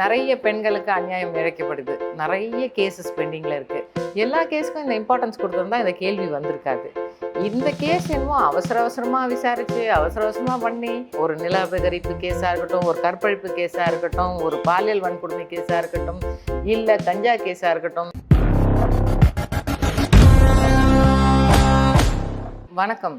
நிறைய பெண்களுக்கு அநியாயம் இழைக்கப்படுது. நிறைய கேசஸ் பெண்டிங்கில் இருக்குது எல்லா கேஸுக்கும் இந்த இம்பார்ட்டன்ஸ் கொடுத்துருந்தா இந்த கேள்வி வந்திருக்காது. இந்த கேஸ் என்னமோ அவசர அவசரமாக விசாரிச்சு அவசர அவசரமாக பண்ணி ஒரு நில அபகரிப்பு கேஸாக இருக்கட்டும் ஒரு கற்பழிப்பு கேஸாக இருக்கட்டும் ஒரு பாலியல் வன்கொடுமை கேஸாக இருக்கட்டும் இல்லை கஞ்சா கேஸாக இருக்கட்டும். வணக்கம்.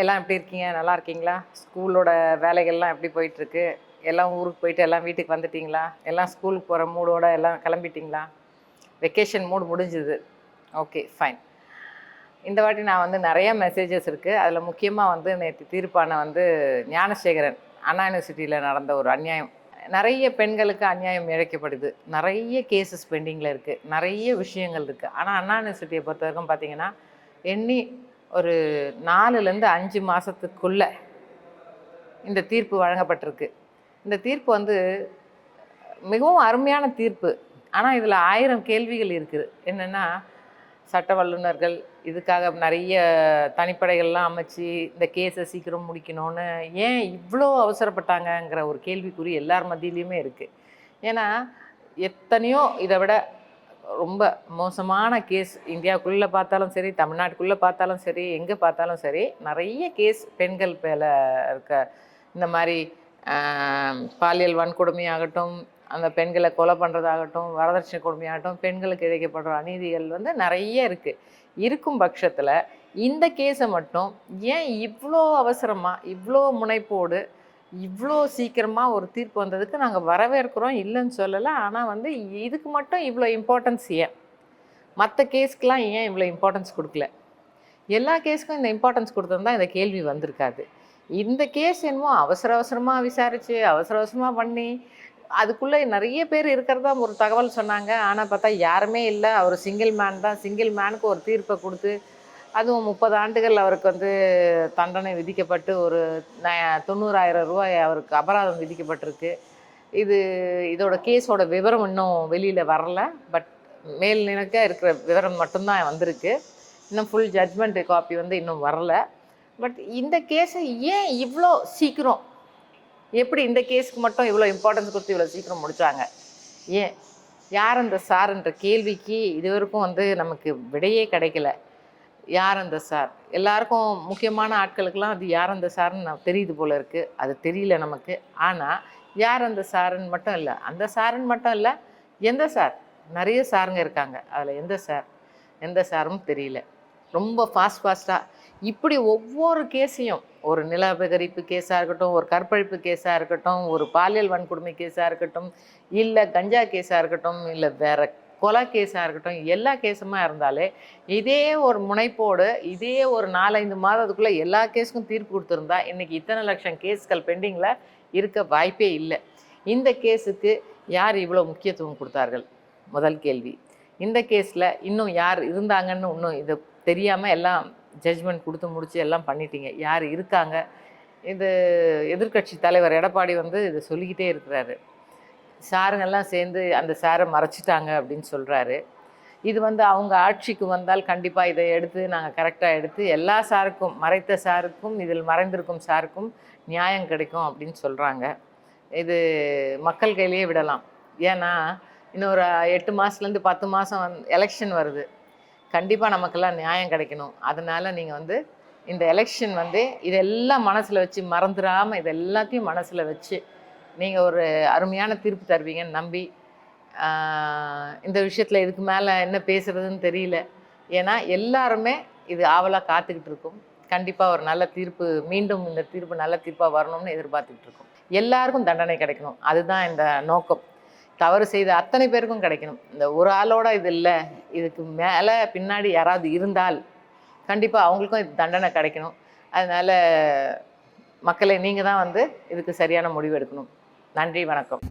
எல்லாம் எப்படி இருக்கீங்க? நல்லா இருக்கீங்களா? ஸ்கூலோட வேலைகள்லாம் எப்படி போயிட்டுருக்கு எல்லாம் ஊருக்கு போயிட்டு எல்லாம் வீட்டுக்கு வந்துட்டிங்களா? எல்லாம் ஸ்கூலுக்கு போகிற மூடோட எல்லாம் கிளம்பிட்டீங்களா? வெக்கேஷன் மூடு முடிஞ்சுது. ஓகே ஃபைன் இந்த வாட்டி நான் வந்து நிறையா மெசேஜஸ் இருக்குது அதில் முக்கியமாக வந்து நேற்று தீர்ப்பான வந்து ஞானசேகரன் அண்ணா யூனிவர்சிட்டியில் நடந்த ஒரு அநியாயம். நிறைய பெண்களுக்கு அநியாயம் இழைக்கப்படுது. நிறைய கேசஸ் பெண்டிங்கில் இருக்குது நிறைய விஷயங்கள் இருக்குது ஆனால் அண்ணா யூனிவர்சிட்டியை பொறுத்த வரைக்கும் பார்த்தீங்கன்னா எண்ணி ஒரு நாலுலேருந்து அஞ்சு மாதத்துக்குள்ள இந்த தீர்ப்பு வழங்கப்பட்டிருக்கு. இந்த தீர்ப்பு வந்து மிகவும் அருமையான தீர்ப்பு. ஆனால் இதில் ஆயிரம் கேள்விகள் இருக்குது. என்னென்னா சட்ட வல்லுநர்கள் இதுக்காக நிறைய தனிப்படைகள்லாம் அமைச்சு இந்த கேஸை சீக்கிரம் முடிக்கணும்னு ஏன் இவ்வளோ அவசரப்பட்டாங்கங்கிற ஒரு கேள்விக்குறி எல்லார் மத்தியிலையுமே இருக்குது ஏன்னா எத்தனையோ இதை விட ரொம்ப மோசமான கேஸ் இந்தியாவுக்குள்ளே பார்த்தாலும் சரி தமிழ்நாட்டுக்குள்ளே பார்த்தாலும் சரி எங்கே பார்த்தாலும் சரி நிறைய கேஸ் பெண்கள் மேலே இருக்க இந்த மாதிரி பாலியல் வன்கொடுமையாகட்டும் அந்த பெண்களை கொலை பண்ணுறதாகட்டும் வரதட்சணை கொடுமையாகட்டும் பெண்களுக்கு இழைக்கப்படுற அநீதிகள் வந்து நிறைய இருக்குது இருக்கும் பட்சத்தில் இந்த கேஸை மட்டும் ஏன் இவ்வளோ அவசரமாக இவ்வளோ முனைப்போடு இவ்வளோ சீக்கிரமாக ஒரு தீர்ப்பு வந்ததுக்கு நாங்கள் வரவேற்கிறோம் இல்லைன்னு சொல்லலை. ஆனால் வந்து இதுக்கு மட்டும் இவ்வளோ இம்பார்ட்டன்ஸ் ஏன்? மற்ற கேஸ்க்கெலாம் ஏன் இவ்வளோ இம்பார்ட்டன்ஸ் கொடுக்கல? எல்லா கேஸுக்கும் இந்த இம்பார்ட்டன்ஸ் கொடுத்துருந்தா இந்த கேள்வி வந்திருக்காது. இந்த கேஸ் என்னமோ அவசர அவசரமாக விசாரித்து அவசர அவசரமாக பண்ணி அதுக்குள்ளே நிறைய பேர் இருக்கிறதா ஒரு தகவல் சொன்னாங்க. ஆனால் பார்த்தா யாருமே இல்லை. அவர் சிங்கிள் மேன் தான். சிங்கிள் மேனுக்கு ஒரு தீர்ப்பை கொடுத்து அதுவும் முப்பது ஆண்டுகள் அவருக்கு வந்து தண்டனை விதிக்கப்பட்டு ஒரு ந- தொண்ணூறாயிரம் ரூபாய் அவருக்கு அபராதம் விதிக்கப்பட்டிருக்கு. இது இதோட கேஸோட விவரம் இன்னும் வெளியில் வரல. பட் மேல் நினைக்க இருக்கிற விவரம் மட்டும்தான் வந்திருக்கு. இன்னும் ஃபுல் ஜட்மெண்ட் காப்பி வந்து இன்னும் வரல. பட் இந்த கேஸை ஏன் இவ்வளோ சீக்கிரம்? எப்படி இந்த கேஸுக்கு மட்டும் இவ்வளோ இம்பார்ட்டன்ஸ் கொடுத்து இவ்வளோ சீக்கிரம் முடிச்சாங்க? ஏன்? யார் அந்த சார்ன்ற கேள்விக்கு இதுவரைக்கும் வந்து நமக்கு விடையே கிடைக்கல. யார் அந்த சார் எல்லாருக்கும் முக்கியமான ஆட்களுக்கெல்லாம் அது யார் அந்த சார்ன்னு நான் தெரியுது போல இருக்குது அது தெரியல நமக்கு. ஆனால் யார் அந்த சாருன்னு மட்டும் இல்லை. அந்த சாருன்னு மட்டும் இல்லை எந்த சார் நிறைய சாருங்க இருக்காங்க. அதில் எந்த சார் எந்த சாரும் தெரியல. ரொம்ப ஃபாஸ்ட் ஃபாஸ்ட்டாக இப்படி ஒவ்வொரு கேஸையும் ஒரு நில அபகரிப்பு கேஸாக இருக்கட்டும் ஒரு கற்பழிப்பு கேஸாக இருக்கட்டும் ஒரு பாலியல் வன்கொடுமை கேஸாக இருக்கட்டும் இல்லை கஞ்சா கேஸாக இருக்கட்டும் இல்லை வேற கொலை கேஸாக இருக்கட்டும் எல்லா கேஸுமா இருந்தாலே இதே ஒரு முனைப்போடு இதே ஒரு நாலஞ்சு மாதத்துக்குள்ளே எல்லா கேஸுக்கும் தீர்ப்பு கொடுத்துருந்தா இன்றைக்கி இத்தனை லட்சம் கேஸ்கள் பெண்டிங்கில் இருக்க வாய்ப்பே இல்லை. இந்த கேஸுக்கு யார் இவ்வளோ முக்கியத்துவம் கொடுத்தார்கள்? முதல் கேள்வி. இந்த கேஸில் இன்னும் யார் இருந்தாங்கன்னு இன்னும் இது தெரியாமல் எல்லாம் ஜட்ஜ்மெண்ட் கொடுத்து முடித்து எல்லாம் பண்ணிட்டீங்க. யார் இருக்காங்க? இது எதிர்க்கட்சி தலைவர் எடப்பாடி வந்து இதை சொல்லிக்கிட்டே இருக்கிறாரு. சாருங்கெல்லாம் சேர்ந்து அந்த சாரை மறைச்சிட்டாங்க அப்படின்னு சொல்கிறாரு இது வந்து அவங்க ஆட்சிக்கு வந்தால் கண்டிப்பாக இதை எடுத்து நாங்கள் கரெக்டாக எடுத்து எல்லா சாருக்கும் மறைத்த சாருக்கும் இதில் மறைந்திருக்கும் சாருக்கும் நியாயம் கிடைக்கும் அப்படின்னு சொல்கிறாங்க இது மக்கள் கையிலேயே விடலாம். ஏன்னா இன்னொரு எட்டு மாதத்துலேருந்து பத்து மாதம் வந்து எலெக்ஷன் வருது. கண்டிப்பாக நமக்கெல்லாம் நியாயம் கிடைக்கணும். அதனால் நீங்கள் வந்து இந்த எலெக்ஷன் வந்து இதெல்லாம் மனசில் வச்சு மறந்துடாமல் இது எல்லாத்தையும் மனசில் வச்சு நீங்கள் ஒரு அருமையான தீர்ப்பு தருவீங்கன்னு நம்பி இந்த விஷயத்தில் இதுக்கு மேலே என்ன பேசுகிறதுன்னு தெரியல. ஏன்னா எல்லாருமே இது ஆவலாக காத்துக்கிட்டு இருக்கும். கண்டிப்பாக ஒரு நல்ல தீர்ப்பு மீண்டும் இந்த தீர்ப்பு நல்ல தீர்ப்பாக வரணும்னு எதிர்பார்த்துக்கிட்டு இருக்கோம். எல்லாருக்கும் தண்டனை கிடைக்கணும். அதுதான் இந்த நோக்கம். தவறு செய்த அத்தனை பேருக்கும் கிடைக்கணும். இந்த ஒரு ஆளோட இது இல்லை இதுக்கு மேலே பின்னாடி யாராவது இருந்தால் கண்டிப்பாக அவங்களுக்கும் இது தண்டனை கிடைக்கணும். அதனால் மக்களை நீங்கள் தான் வந்து இதுக்கு சரியான முடிவு எடுக்கணும். நன்றி வணக்கம்.